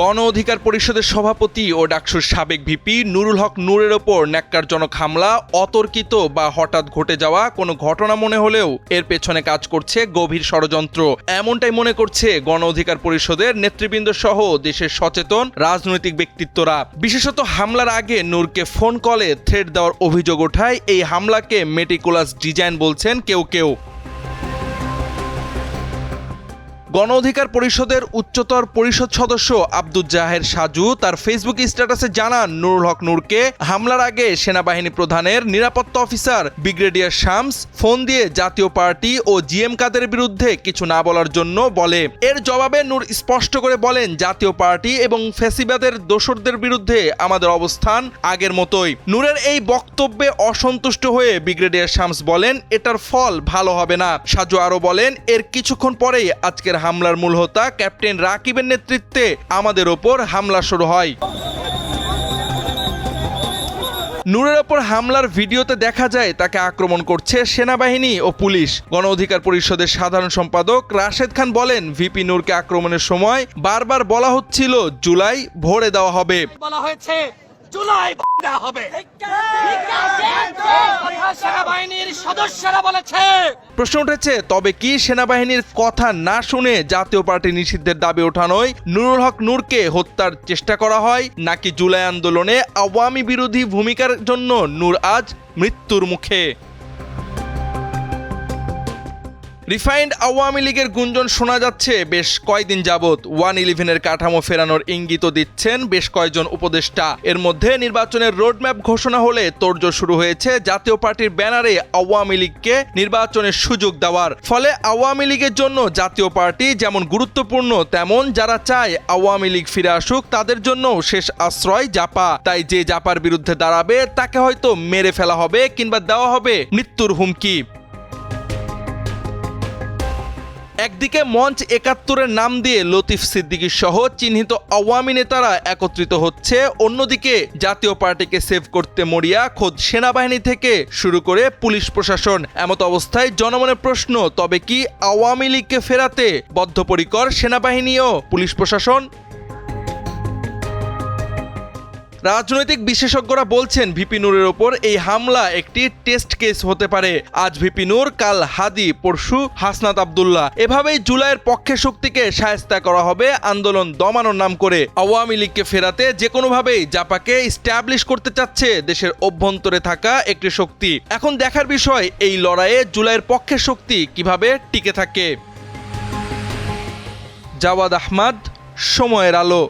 গণ অধিকার পরিষদের সভাপতি ও ডাকসুর সাবেক ভিপি নুরুল হক নূরের ওপর ন্যাক্কারজনক হামলা, অতর্কিত বা হঠাৎ ঘটে যাওয়া কোনো ঘটনা মনে হলেও এর পেছনে কাজ করছে গভীর ষড়যন্ত্র। এমনটাই মনে করছে গণ অধিকার পরিষদের নেতৃবৃন্দ সহ দেশের সচেতন রাজনৈতিক ব্যক্তিত্বরা। বিশেষত হামলার আগে নূরকে ফোন কলে থ্রেড দেওয়ার অভিযোগ ওঠায় এই হামলাকে মেটিকুলাস ডিজাইন বলছেন কেউ কেউ। গণ অধিকার পরিষদের উচ্চতর পরিষদ সদস্য আব্দুল জাহের সাজু তার ফেসবুক স্ট্যাটাসে জানান, নুরুল হক নূরকে হামলার আগে সেনাবাহিনী প্রধানের নিরাপত্তা অফিসার ব্রিগেডিয়ার শামস ফোন দিয়ে জাতীয় পার্টি ও জিএম কাদের বিরুদ্ধে কিছু না বলার জন্য বলে। এর জবাবে নূর স্পষ্ট করে বলেন, জাতীয় পার্টি এবং ফেসিবাদের দোসরদের বিরুদ্ধে আমাদের অবস্থান আগের মতোই। নূরের এই বক্তব্যে অসন্তুষ্ট হয়ে ব্রিগেডিয়ার শামস বলেন, এটার ফল ভালো হবে না। সাজু আরও বলেন, এর কিছুক্ষণ পরেই আজকের হামলার মূল হোতা ক্যাপ্টেন রাকিবের নেতৃত্বে আমাদের ওপর হামলা শুরু হয়। নূরের ওপর হামলার ভিডিওতে দেখা যায় তাকে আক্রমণ করছে সেনাবাহিনী ও পুলিশ। গণ অধিকার পরিষদের সাধারণ সম্পাদক রাশেদ খান বলেন ভিপি নূরকে আক্রমণের সময় বারবার বলা হচ্ছিল জুলাই ভরে দেওয়া হবে। বলা হয়েছে জুলাই দেওয়া হবে। সেনাবাহিনীর সদস্যরা বলেছে প্রশ্ন উঠেছে, তবে কি সেনাবাহিনীর কথা না শুনে জাতীয় পার্টি নিষিদ্ধের দাবি ওঠানোয় নুরুল হক নূরকে হত্যার চেষ্টা করা হয়, নাকি জুলাই আন্দোলনে আওয়ামী বিরোধী ভূমিকার জন্য নূর আজ মৃত্যুর মুখে? রিফাইন্ড আওয়ামী লীগের গুঞ্জন শোনা যাচ্ছে। বেশ কয়দিন যাবৎ ওয়ান ইলেভেনের কাঠামো ফেরানোর ইঙ্গিত দিচ্ছেন বেশ কয়েকজন উপদেষ্টা। এর মধ্যে নির্বাচনের রোডম্যাপ ঘোষণা হলে তোড়জোড় শুরু হয়েছে জাতীয় পার্টির ব্যানারে আওয়ামী লীগকে নির্বাচনের সুযোগ দেওয়ার। ফলে আওয়ামী লীগের জন্য জাতীয় পার্টি যেমন গুরুত্বপূর্ণ, তেমন যারা চায় আওয়ামী লীগ ফিরে আসুক, তাদের জন্য শেষ আশ্রয় জাপা। তাই যে জাপার বিরুদ্ধে দাঁড়াবে, তাকে হয়তো মেরে ফেলা হবে কিংবা দেওয়া হবে মৃত্যুর হুমকি। একদিকে মঞ্চ একাত্তরের নাম দিয়ে লতিফ সিদ্দিকী সহ চিহ্নিত আওয়ামী নেতারা একত্রিত হচ্ছে। অন্যদিকে জাতীয় পার্টিকে সেভ করতে মরিয়া খোদ সেনাবাহিনী থেকে শুরু করে পুলিশ প্রশাসন। এমত অবস্থায় জনমনে প্রশ্ন, তবে কি আওয়ামী লীগকে ফেরাতে বদ্ধপরিকর সেনাবাহিনী ও পুলিশ প্রশাসন? রাজনৈতিক বিশেষজ্ঞরা বলছেন, ভিপি নূরের ওপর এই হামলা একটি টেস্ট কেস হতে পারে। আজ ভিপি নূর, কাল হাদি, পরশু হাসনাত আবদুল্লাহ। এভাবেই জুলাইয়ের পক্ষে শক্তিকে সায়স্তা করা হবে আন্দোলন দমানোর নাম করে। আওয়ামী লীগকে ফেরাতে যে কোনোভাবেই জাপাকে স্ট্যাবলিশ করতে চাচ্ছে দেশের অভ্যন্তরে থাকা একটি শক্তি। এখন দেখার বিষয়, এই লড়াইয়ে জুলাইয়ের পক্ষের শক্তি কীভাবে টিকে থাকে? জাওয়াদ আহমদ, সময়ের আলো।